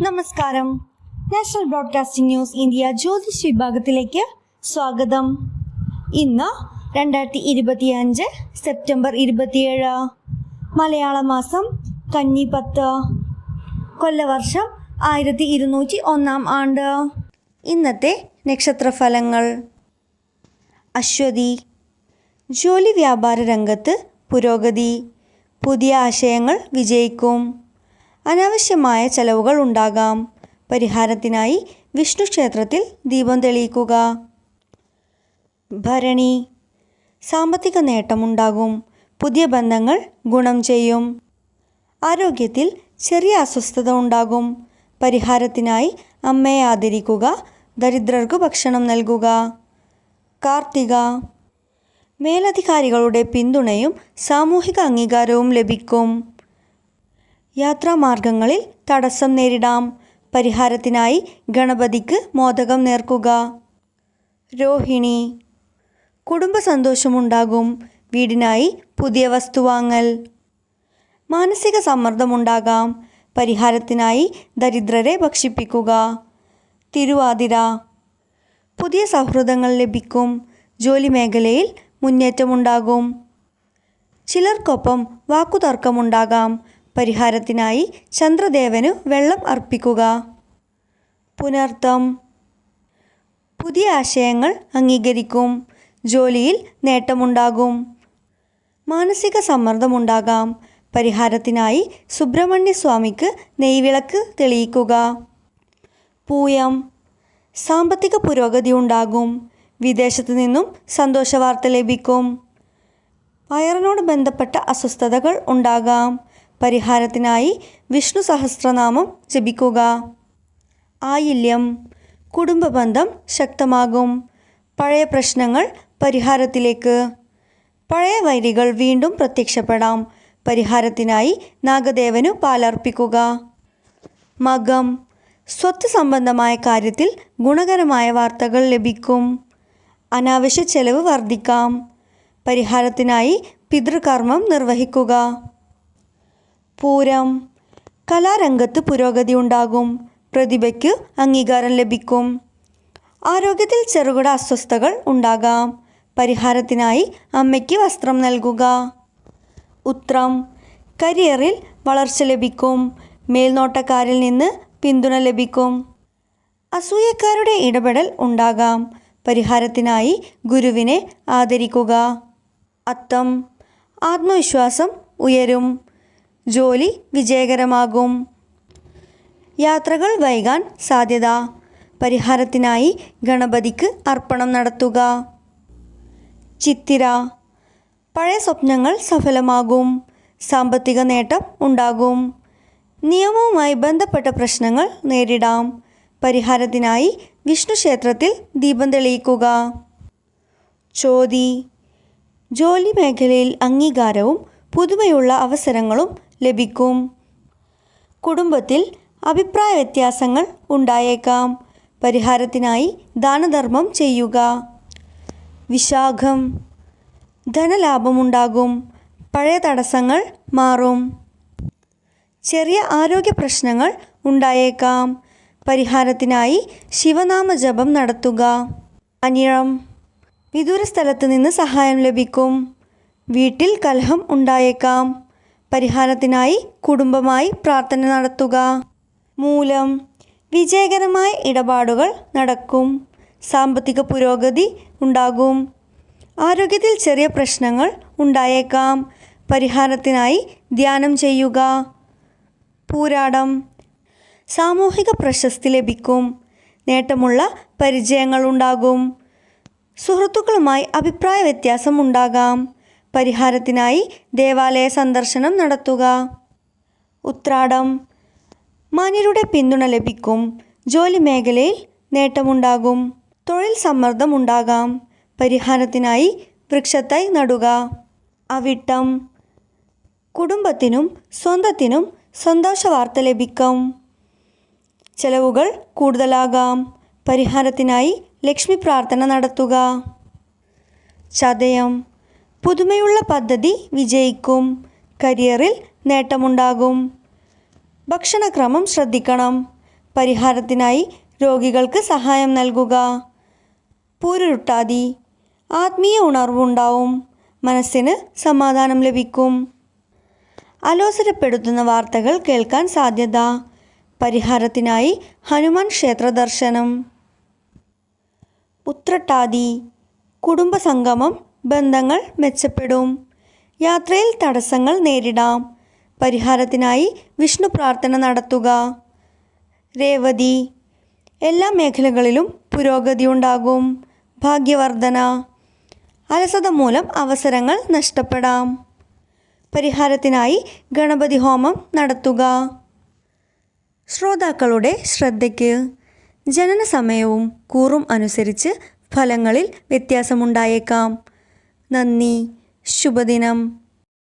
നമസ്കാരം. National broadcasting news India Jyothish വിഭാഗത്തിലേക്ക് സ്വാഗതം. ഇന്ന് രണ്ടായിരത്തി ഇരുപത്തിയഞ്ച് സെപ്റ്റംബർ ഇരുപത്തിയേഴ്. മലയാള മാസം കന്നി പത്ത് കൊല്ലവർഷം ആയിരത്തി ഇരുന്നൂറ്റി ഒന്നാം ആണ്ട്. ഇന്നത്തെ നക്ഷത്രഫലങ്ങൾ. അശ്വതി. ജോലി വ്യാപാര രംഗത്ത് പുരോഗതി. പുതിയ ആശയങ്ങൾ വിജയിക്കും. അനാവശ്യമായ ചെലവുകൾ ഉണ്ടാകാം. പരിഹാരത്തിനായി വിഷ്ണു ക്ഷേത്രത്തിൽ ദീപം തെളിയിക്കുക. ഭരണി. സാമ്പത്തിക നേട്ടമുണ്ടാകും. പുതിയ ബന്ധങ്ങൾ ഗുണം ചെയ്യും. ആരോഗ്യത്തിൽ ചെറിയ അസ്വസ്ഥത ഉണ്ടാകും. പരിഹാരത്തിനായി അമ്മയെ ആദരിക്കുക ദരിദ്രർക്ക് ഭക്ഷണം നൽകുക. കാർത്തിക. മേലധികാരികളുടെ പിന്തുണയും സാമൂഹിക അംഗീകാരവും ലഭിക്കും. യാത്രാമാർഗങ്ങളിൽ തടസ്സം നേരിടാം. പരിഹാരത്തിനായി ഗണപതിക്ക് മോദകം നേർക്കുക. രോഹിണി കുടുംബ സന്തോഷമുണ്ടാകും. വീടിനായി പുതിയ വസ്തു വാങ്ങൽ. മാനസിക സമ്മർദ്ദമുണ്ടാകാം പരിഹാരത്തിനായി ദരിദ്രരെ ഭക്ഷിപ്പിക്കുക. തിരുവാതിര പുതിയ സൗഹൃദങ്ങൾ ലഭിക്കും. ജോലി മേഖലയിൽ മുന്നേറ്റമുണ്ടാകും. ചിലർക്കൊപ്പം വാക്കുതർക്കമുണ്ടാകാം. പരിഹാരത്തിനായി ചന്ദ്രദേവനു വെള്ളം അർപ്പിക്കുക. പുനർത്ഥം. പുതിയ ആശയങ്ങൾ അംഗീകരിക്കും. ജോലിയിൽ നേട്ടമുണ്ടാകും. മാനസിക സമ്മർദ്ദമുണ്ടാകാം. പരിഹാരത്തിനായി സുബ്രഹ്മണ്യ സ്വാമിക്ക് നെയ്വിളക്ക് തെളിയിക്കുക. പൂയം. സാമ്പത്തിക പുരോഗതി ഉണ്ടാകും. വിദേശത്തു നിന്നും സന്തോഷവാർത്ത ലഭിക്കും. വയറിനോട് ബന്ധപ്പെട്ട അസ്വസ്ഥതകൾ ഉണ്ടാകാം. പരിഹാരത്തിനായി വിഷ്ണു സഹസ്രനാമം ജപിക്കുക. ആയില്യം. കുടുംബബന്ധം ശക്തമാകും. പഴയ പ്രശ്നങ്ങൾ പരിഹാരത്തിലേക്ക്. പഴയ വൈരികൾ വീണ്ടും പ്രത്യക്ഷപ്പെടാം. പരിഹാരത്തിനായി നാഗദേവനു പാലർപ്പിക്കുക. മകം. സ്വത്ത് സംബന്ധമായ കാര്യത്തിൽ ഗുണകരമായ വാർത്തകൾ ലഭിക്കും. അനാവശ്യ ചെലവ് വർദ്ധിക്കാം. പരിഹാരത്തിനായി പിതൃകർമ്മം നിർവഹിക്കുക. പൂരം. കലാരംഗത്ത് പുരോഗതി ഉണ്ടാകും. പ്രതിഭയ്ക്ക് അംഗീകാരം ലഭിക്കും. ആരോഗ്യത്തിൽ ചെറുകിട അസ്വസ്ഥകൾ ഉണ്ടാകാം. പരിഹാരത്തിനായി അമ്മയ്ക്ക് വസ്ത്രം നൽകുക. ഉത്രം. കരിയറിൽ വളർച്ച ലഭിക്കും. മേൽനോട്ടക്കാരിൽ നിന്ന് പിന്തുണ ലഭിക്കും. അസൂയക്കാരുടെ ഇടപെടൽ ഉണ്ടാകാം. പരിഹാരത്തിനായി ഗുരുവിനെ ആദരിക്കുക. അത്തം. ആത്മവിശ്വാസം ഉയരും. ജോലി വിജയകരമാകും. യാത്രകൾ വൈകാൻ സാധ്യത. പരിഹാരത്തിനായി ഗണപതിക്ക് അർപ്പണം നടത്തുക. ചിത്തിര. പഴയ സ്വപ്നങ്ങൾ സഫലമാകും. സാമ്പത്തിക നേട്ടം ഉണ്ടാകും. നിയമവുമായി ബന്ധപ്പെട്ട പ്രശ്നങ്ങൾ നേരിടാം. പരിഹാരത്തിനായി വിഷ്ണു ക്ഷേത്രത്തിൽ ദീപം തെളിയിക്കുക. ചോതി. ജോലി മേഖലയിൽ അംഗീകാരവും പുതുമയുള്ള അവസരങ്ങളും ലഭിക്കും. കുടുംബത്തിൽ അഭിപ്രായ വ്യത്യാസങ്ങൾ ഉണ്ടായേക്കാം. പരിഹാരത്തിനായി ദാനധർമ്മം ചെയ്യുക. വിശാഖം. ധനലാഭമുണ്ടാകും. പഴയ തടസ്സങ്ങൾ മാറും. ചെറിയ ആരോഗ്യ പ്രശ്നങ്ങൾ ഉണ്ടായേക്കാം. പരിഹാരത്തിനായി ശിവനാമ ജപം നടത്തുക. അനിഴം. വിദൂര സ്ഥലത്ത് നിന്ന് സഹായം ലഭിക്കും. വീട്ടിൽ കലഹം ഉണ്ടായേക്കാം. പരിഹാരത്തിനായി കുടുംബമായി പ്രാർത്ഥന നടത്തുക. മൂലം വിജയകരമായ ഇടപാടുകൾ നടക്കും. സാമ്പത്തിക പുരോഗതി ഉണ്ടാകും. ആരോഗ്യത്തിൽ ചെറിയ പ്രശ്നങ്ങൾ ഉണ്ടായേക്കാം. പരിഹാരത്തിനായി ധ്യാനം ചെയ്യുക. പൂരാടം സാമൂഹിക പ്രശസ്തി ലഭിക്കും. നേട്ടമുള്ള പരിചയങ്ങൾ ഉണ്ടാകും. സുഹൃത്തുക്കളുമായി അഭിപ്രായ വ്യത്യാസം ഉണ്ടാകാം. പരിഹാരത്തിനായി ദേവാലയ സന്ദർശനം നടത്തുക. ഉത്രാടം. മാന്യരുടെ പിന്തുണ ലഭിക്കും. ജോലി മേഖലയിൽ നേട്ടമുണ്ടാകും. തൊഴിൽ സമ്മർദ്ദം ഉണ്ടാകാം. പരിഹാരത്തിനായി വൃക്ഷത്തൈ നടുക. അവിട്ടം. കുടുംബത്തിനും സ്വന്തത്തിനും സന്തോഷ വാർത്ത ലഭിക്കും. ചെലവുകൾ കൂടുതലാകാം. പരിഹാരത്തിനായി ലക്ഷ്മി പ്രാർത്ഥന നടത്തുക. ചതയം. പുതുമയുള്ള പദ്ധതി വിജയിക്കും. കരിയറിൽ നേട്ടമുണ്ടാകും. ഭക്ഷണക്രമം ശ്രദ്ധിക്കണം. പരിഹാരത്തിനായി രോഗികൾക്ക് സഹായം നൽകുക. പൂരുരുട്ടാതി. ആത്മീയ ഉണർവുണ്ടാവും. മനസ്സിന് സമാധാനം ലഭിക്കും. അലോസരപ്പെടുത്തുന്ന വാർത്തകൾ കേൾക്കാൻ സാധ്യത. പരിഹാരത്തിനായി ഹനുമാൻ ക്ഷേത്ര ദർശനം. ഉത്രട്ടാതി. കുടുംബസംഗമം ബന്ധങ്ങൾ മെച്ചപ്പെടും. യാത്രയിൽ തടസ്സങ്ങൾ നേരിടാം. പരിഹാരത്തിനായി വിഷ്ണു പ്രാർത്ഥന നടത്തുക. രേവതി എല്ലാ മേഖലകളിലും പുരോഗതി ഉണ്ടാകും. ഭാഗ്യവർധന അലസത മൂലം അവസരങ്ങൾ നഷ്ടപ്പെടാം. പരിഹാരത്തിനായി ഗണപതി ഹോമം നടത്തുക. ശ്രോതാക്കളുടെ ശ്രദ്ധയ്ക്ക് ജനന സമയവും കൂറും അനുസരിച്ച് ഫലങ്ങളിൽ വ്യത്യാസമുണ്ടായേക്കാം. നന്ദി. ശുഭദിനം.